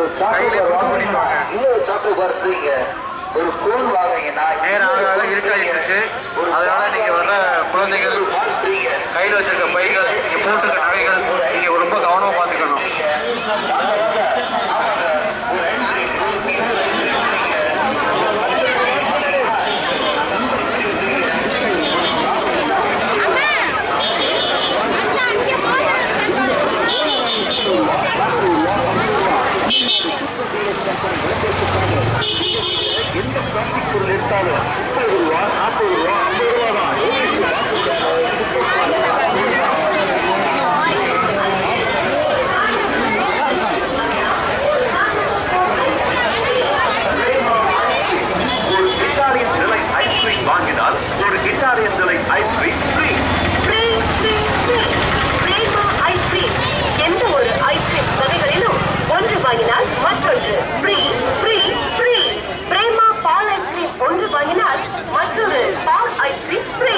ஒரு சாக்கோபார் வாங்குனீங்கன்னா இன்னொரு சாக்கோபார் ஃப்ரீங்க ஒரு கோன் வாங்குனீங்கன்னா நேரம் ஆக ஆக இருட்டாகிட்டு இருக்கு அதனால நீங்க வர்ற குழந்தைகள் கையில் வச்சிருக்க பைகள் நீங்க போட்டிருக்க நகைகள் நீங்க ரொம்ப கவனமா பார்த்துக்கணும் எந்த பிளாஸ்டிக் பொருள் எடுத்தாலும் முப்பது ரூபா நாற்பது ரூபா ஐம்பது ரூபா தான் ஒரு கிட்டாரின் நிலை ஐஸ்கிரீம் வாங்கினால் ஒரு கிட்டாரின் நிலை ice cream free free free free Prema ice cream எந்த ஒரு ஐஸ்கிரீம் வகைகளிலும் ஒன்று வாங்கினால் மற்றொன்று ஃப்ரீ ஃப்ரீ ஃப்ரீ பிரேமா பால் ஐஸ்கிரீம் ஒன்று வாங்கினால் மற்றொரு பால் ஐஸ்கிரீம் ஃப்ரீ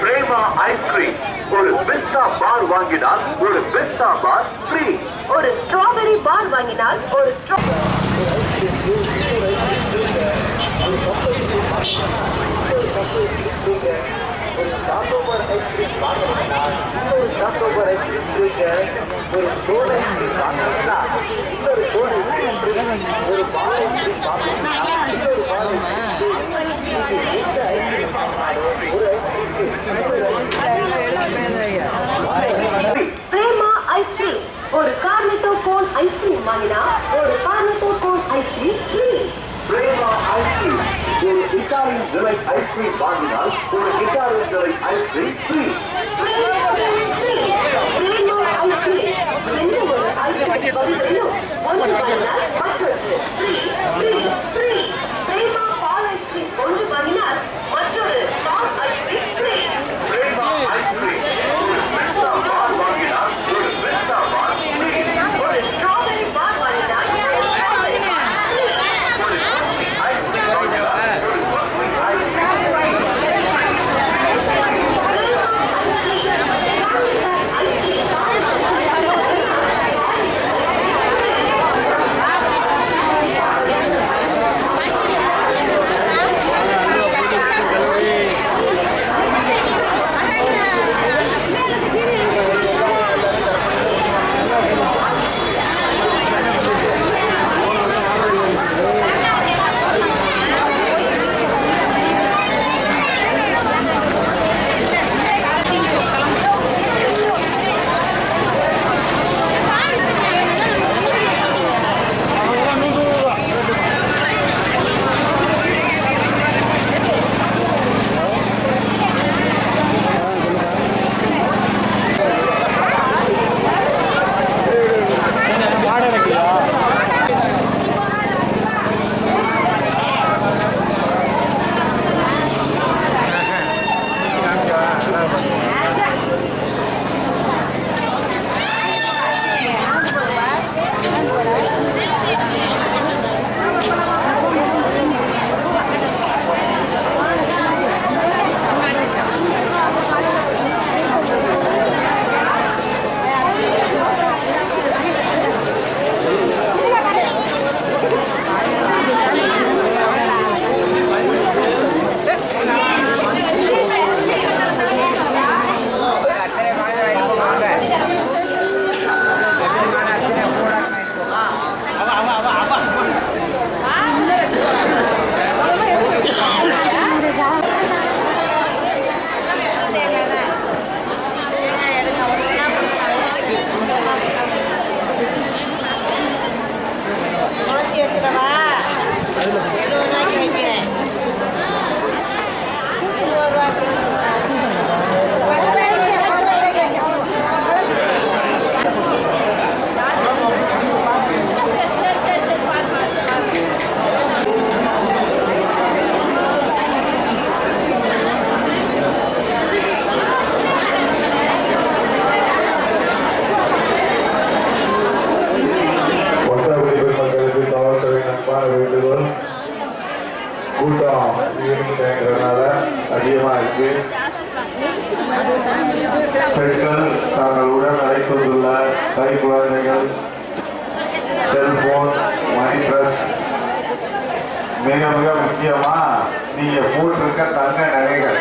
பிரேமா ஐஸ்கிரீம் ஒரு பிஸ்தா பார் வாங்கினால் ஒரு பிஸ்தா பார் ஃப்ரீ ஒரு ஸ்ட்ராபெரி பார் வாங்கினால் ஒரு ஒரு சாக்கோபார் ஐஸ்கிரீம் வாங்கினீங்கன்னா இன்னொரு சாக்கோபார் ஐஸ்கிரீம் ஃப்ரீங்க ஒரு சோன் ஐஸ்கிரீம் வாங்கினீங்கன்னா இன்னொரு சோன் ஐஸ்கிரீம் ஒரு பால் ஐஸ்கிரீம் வாங்கினீங்கன்னா இன்னொரு பால் ஐஸ்கிரீம் ஃப்ரீ நீங்க எந்த ஐஸ்கிரீம் வாங்கினாலும் ஒரு ஐஸ்கிரீம் பிரேமா ஐஸ்கிரீம் ஒரு கார்னெட்டோ கோன் ஐஸ்கிரீம் வாங்கினா ஒரு Cornetto cone ice cream free Prema ice cream ஒரு கிட்டாரின் ஐஸ்கிரீம் வாங்கினால் ஒரு ஃப்ரீ பிரேமா ஐஸ்கிரீம் எந்த ஒரு ஐஸ்கிரீம் வகைகளிலும் ஒன்று பெண்கள் தாங்கள் உடன் அழைத்துள்ள கைக்குழந்தைகள் செல்போன் மணி பிரஸ். மிக மிக முக்கியமா நீங்கள் போட்டிருக்க தங்க நகைகள்.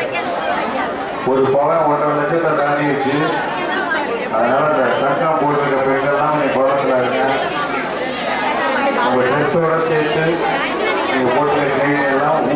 ஒரு பழம் ஒன்றரை லட்சத்தை தாண்டிடுச்சு அதனால் இந்த தங்கம் போட்டிருக்க பெண்கள்லாம் நீங்கள் குழந்தைங்க இருங்க உங்கள் ட்ரெஸ்ஸோட சேர்த்து நீங்கள் போட்டிருக்க நகைகள் எல்லாம்